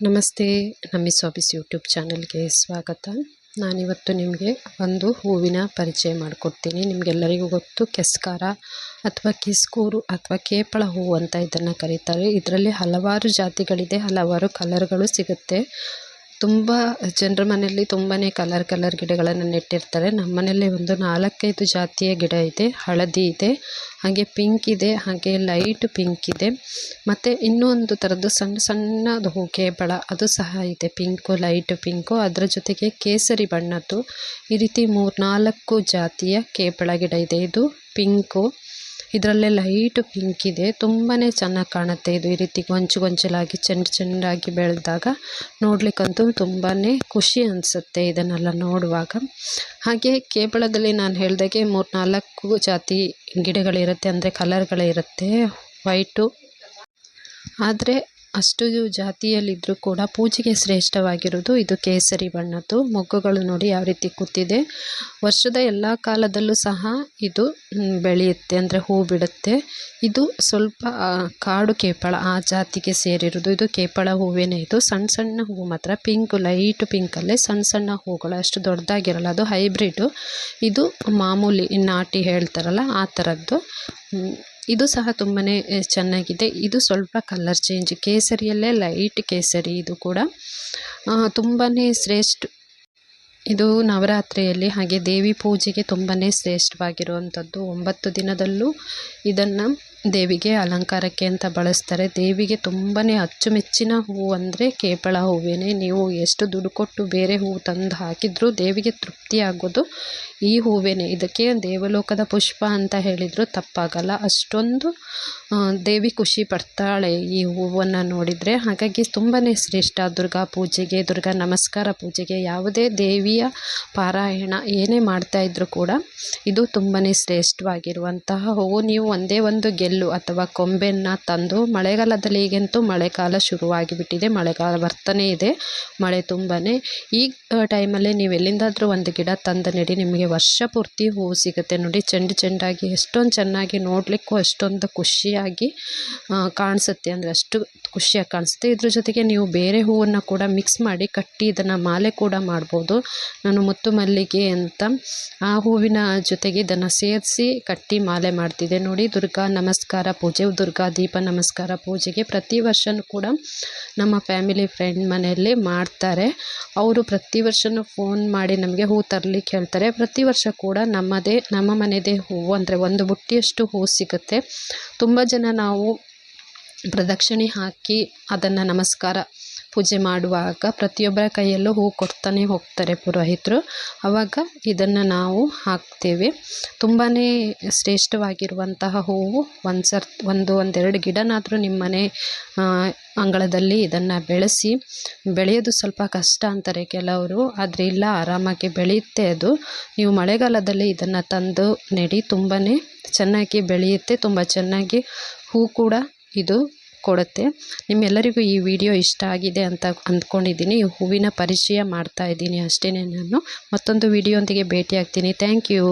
ನಮಸ್ತೆ ನಮ್ಮಿಸ್ office YouTube ಚಾನಲ್ಗೆ ಸ್ವಾಗತ. ನಾನಿವತ್ತು ನಿಮಗೆ ಒಂದು ಹೂವಿನ ಪರಿಚಯ ಮಾಡಿಕೊಡ್ತೀನಿ. ನಿಮಗೆಲ್ಲರಿಗೂ ಗೊತ್ತು, ಕೆಸ್ಕಾರ ಅಥವಾ ಕಿಸ್ಕೂರು ಅಥವಾ ಕೇಪಳ ಹೂವು ಅಂತ ಇದನ್ನು ಕರೀತಾರೆ. ಇದರಲ್ಲಿ ಹಲವಾರು ಜಾತಿಗಳಿದೆ, ಹಲವಾರು ಕಲರ್ಗಳು ಸಿಗುತ್ತೆ. ತುಂಬ, ಜನರ ಮನೆಯಲ್ಲಿ ತುಂಬಾ ಕಲರ್ ಕಲರ್ ಗಿಡಗಳನ್ನು ನೆಟ್ಟಿರ್ತಾರೆ. ನಮ್ಮ ಮನೆಯಲ್ಲಿ ಒಂದು ನಾಲ್ಕೈದು ಜಾತಿಯ ಗಿಡ ಇದೆ. ಹಳದಿ ಇದೆ, ಹಾಗೆ ಪಿಂಕ್ ಇದೆ, ಹಾಗೆ ಲೈಟ್ ಪಿಂಕ್ ಇದೆ. ಮತ್ತು ಇನ್ನೊಂದು ಥರದ್ದು ಸಣ್ಣ ಸಣ್ಣದು ಹೂ ಬಳ ಅದು ಸಹ ಇದೆ. ಪಿಂಕು, ಲೈಟ್ ಪಿಂಕು, ಅದರ ಜೊತೆಗೆ ಕೇಸರಿ ಬಣ್ಣದ್ದು. ಈ ರೀತಿ ಮೂರು ನಾಲ್ಕು ಜಾತಿಯ ಕೇಬಳ ಗಿಡ ಇದೆ. ಇದು ಪಿಂಕು. ಇದರಲ್ಲೇ ಲೈಟ್ ಪಿಂಕ್ ಇದೆ ತುಂಬಾ ಚೆನ್ನಾಗಿ ಕಾಣುತ್ತೆ ಇದು ಈ ರೀತಿ ಗೊಂಚು ಗೊಂಚಲಾಗಿ, ಚೆಂಡು ಚೆಂಡಾಗಿ ಬೆಳೆದಾಗ. ನೋಡಲಿಕ್ಕಂತೂ ತುಂಬಾ ಖುಷಿ ಅನಿಸುತ್ತೆ ಇದನ್ನೆಲ್ಲ ನೋಡುವಾಗ. ಹಾಗೆ ಕೇಬಳದಲ್ಲಿ ನಾನು ಹೇಳ್ದಾಗೆ ಮೂರು ನಾಲ್ಕು ಜಾತಿ ಗಿಡಗಳಿರುತ್ತೆ, ಅಂದರೆ ಕಲರ್ಗಳಿರುತ್ತೆ ವೈಟು ಆದರೆ ಅಷ್ಟು ಜಾತಿಯಲ್ಲಿದ್ದರೂ ಕೂಡ ಪೂಜೆಗೆ ಶ್ರೇಷ್ಠವಾಗಿರೋದು ಇದು ಕೇಸರಿ ಬಣ್ಣದ್ದು. ಮೊಗ್ಗುಗಳು ನೋಡಿ ಯಾವ ರೀತಿ ಕೂತಿದೆ. ವರ್ಷದ ಎಲ್ಲ ಕಾಲದಲ್ಲೂ ಸಹ ಇದು ಬೆಳೆಯುತ್ತೆ, ಅಂದರೆ ಹೂ ಬಿಡುತ್ತೆ. ಇದು ಸ್ವಲ್ಪ ಕಾಡು ಕೇಪಳ, ಆ ಜಾತಿಗೆ ಸೇರಿರೋದು. ಇದು ಕೇಪಳ ಹೂವೇನೇ ಇದು. ಸಣ್ಣ ಸಣ್ಣ ಹೂವು ಮಾತ್ರ. ಪಿಂಕ್, ಲೈಟ್ ಪಿಂಕಲ್ಲೇ ಸಣ್ಣ ಸಣ್ಣ ಹೂಗಳು. ಅಷ್ಟು ದೊಡ್ಡದಾಗಿರಲ್ಲ, ಅದು ಹೈಬ್ರಿಡು. ಇದು ಮಾಮೂಲಿ ನಾಟಿ ಹೇಳ್ತಾರಲ್ಲ, ಆ ಥರದ್ದು. ಇದು ಸಹ ತುಂಬಾ ಚೆನ್ನಾಗಿದೆ. ಇದು ಸ್ವಲ್ಪ ಕಲರ್ ಚೇಂಜ್ ಕೇಸರಿಯಲ್ಲೇ ಲೈಟ್ ಕೇಸರಿ ಇದು ಕೂಡ. ತುಂಬಾ ಶ್ರೇಷ್ಠ. ಇದು ನವರಾತ್ರಿಯಲ್ಲಿ ಹಾಗೆ ದೇವಿ ಪೂಜೆಗೆ ತುಂಬಾ ಶ್ರೇಷ್ಠವಾಗಿರುವಂಥದ್ದು. ಒಂಬತ್ತು ದಿನದಲ್ಲೂ ಇದನ್ನು ದೇವಿಗೆ ಅಲಂಕಾರಕ್ಕೆ ಅಂತ ಬಳಸ್ತಾರೆ. ದೇವಿಗೆ ತುಂಬಾ ಅಚ್ಚುಮೆಚ್ಚಿನ ಹೂವು ಅಂದರೆ ಕೇಪಳ ಹೂವೇನೆ. ನೀವು ಎಷ್ಟು ದುಡ್ಡು ಕೊಟ್ಟು ಬೇರೆ ಹೂವು ತಂದು ಹಾಕಿದರೂ ದೇವಿಗೆ ತೃಪ್ತಿ ಆಗೋದು ಈ ಹೂವೇನೆ. ಇದಕ್ಕೆ ದೇವಲೋಕದ ಪುಷ್ಪ ಅಂತ ಹೇಳಿದರೂ ತಪ್ಪಾಗಲ್ಲ. ಅಷ್ಟೊಂದು ದೇವಿ ಖುಷಿ ಪಡ್ತಾಳೆ ಈ ಹೂವನ್ನು ನೋಡಿದರೆ. ಹಾಗಾಗಿ ತುಂಬಾ ಶ್ರೇಷ್ಠ ದುರ್ಗಾ ಪೂಜೆಗೆ, ದುರ್ಗಾ ನಮಸ್ಕಾರ ಪೂಜೆಗೆ ಯಾವುದೇ ದೇವಿಯ ಪಾರಾಯಣ ಏನೇ ಮಾಡ್ತಾಯಿದ್ರು ಕೂಡ ಇದು ತುಂಬಾ ಶ್ರೇಷ್ಠವಾಗಿರುವಂತಹ ಹೂವು. ನೀವು ಒಂದೇ ಒಂದು ಗೆಲ್ಲು ಅಥವಾ ಕೊಂಬೆಯನ್ನು ತಂದು ಮಳೆಗಾಲದಲ್ಲಿ ಈಗಂತೂ ಮಳೆಗಾಲ ಶುರುವಾಗಿಬಿಟ್ಟಿದೆ. ಮಳೆಗಾಲ ಬರ್ತಾನೇ ಇದೆ. ಮಳೆ ತುಂಬಾ ಈ ಟೈಮಲ್ಲಿ ನೀವು ಎಲ್ಲಿಂದಾದರೂ ಒಂದು ಗಿಡ ತಂದು ನೆಡಿ. ನಿಮಗೆ ವರ್ಷ ಪೂರ್ತಿ ಹೂವು ಸಿಗುತ್ತೆ ನೋಡಿ. ಚೆಂಡು ಚೆಂಡಾಗಿ ಎಷ್ಟೊಂದು ಚೆನ್ನಾಗಿ ನೋಡಲಿಕ್ಕೂ ಅಷ್ಟೊಂದು ಖುಷಿಯಾಗಿ ಕಾಣಿಸುತ್ತೆ. ಅಂದರೆ ಅಷ್ಟು ಖುಷಿಯಾಗಿ ಕಾಣಿಸುತ್ತೆ ಇದ್ರ ಜೊತೆಗೆ ನೀವು ಬೇರೆ ಹೂವನ್ನು ಕೂಡ ಮಿಕ್ಸ್ ಮಾಡಿ ಕಟ್ಟಿ ಇದನ್ನು ಮಾಲೆ ಕೂಡ ಮಾಡ್ಬೋದು. ನಾನು ಮುತ್ತು ಮಲ್ಲಿಗೆ ಅಂತ ಆ ಹೂವಿನ ಜೊತೆಗೆ ಇದನ್ನು ಸೇರಿಸಿ ಕಟ್ಟಿ ಮಾಲೆ ಮಾಡ್ತಿದ್ದೆ. ನೋಡಿ, ದುರ್ಗಾ ನಮಸ್ಕಾರ ಪೂಜೆ, ದುರ್ಗಾ ದೀಪ ನಮಸ್ಕಾರ ಪೂಜೆಗೆ ಪ್ರತಿ ವರ್ಷವೂ ಕೂಡ ನಮ್ಮ ಫ್ಯಾಮಿಲಿ ಫ್ರೆಂಡ್ ಮನೆಯಲ್ಲಿ ಮಾಡ್ತಾರೆ. ಅವರು ಪ್ರತಿ ವರ್ಷವೂ ಫೋನ್ ಮಾಡಿ ನಮಗೆ ಹೂ ತರಲಿಕ್ಕೆ ಹೇಳ್ತಾರೆ. ಪ್ರತಿ ವರ್ಷ ಕೂಡ ನಮ್ಮದೇ, ನಮ್ಮ ಮನೆಯದೇ ಹೂವು ಅಂದರೆ ಒಂದು ಬುಟ್ಟಿಯಷ್ಟು ಹೂವು ಸಿಗುತ್ತೆ. ತುಂಬ ಜನ ನಾವು ಪ್ರದಕ್ಷಿಣೆ ಹಾಕಿ ಅದನ್ನು ನಮಸ್ಕಾರ ಪೂಜೆ ಮಾಡುವಾಗ ಪ್ರತಿಯೊಬ್ಬರ ಕೈಯಲ್ಲೂ ಹೂ ಕೊಡ್ತಾನೆ ಹೋಗ್ತಾರೆ ಪುರೋಹಿತರು. ಆವಾಗ ಇದನ್ನು ನಾವು ಹಾಕ್ತೇವೆ. ತುಂಬಾ ಶ್ರೇಷ್ಠವಾಗಿರುವಂತಹ ಹೂವು ಒಂದು ಸರ್, ಒಂದು ಒಂದೆರಡು ಗಿಡನಾದರೂ ನಿಮ್ಮನೆ ಅಂಗಳದಲ್ಲಿ ಇದನ್ನು ಬೆಳೆಸಿ, ಬೆಳೆಯೋದು ಸ್ವಲ್ಪ ಕಷ್ಟ ಅಂತಾರೆ ಕೆಲವರು, ಆದರೆ ಇಲ್ಲ, ಆರಾಮಾಗಿ ಬೆಳೆಯುತ್ತೆ ಅದು. ನೀವು ಮಳೆಗಾಲದಲ್ಲಿ ಇದನ್ನು ತಂದು ನೆಡಿ ತುಂಬಾ ಚೆನ್ನಾಗಿ ಬೆಳೆಯುತ್ತೆ, ತುಂಬ ಚೆನ್ನಾಗಿ ಹೂ ಕೂಡ ಇದು ಕೊಡುತ್ತೆ. ನಿಮ್ಮೆಲ್ಲರಿಗೂ ಈ ವಿಡಿಯೋ ಇಷ್ಟ ಆಗಿದೆ ಅಂತ ಅಂದ್ಕೊಂಡಿದ್ದೀನಿ. ಹೂವಿನ ಪರಿಚಯ ಮಾಡ್ತಾ ಇದ್ದೀನಿ ಅಷ್ಟೇ ನಾನು. ಮತ್ತೊಂದು ವಿಡಿಯೋಂದಿಗೆ ಭೇಟಿಯಾಗ್ತೀನಿ. Thank you.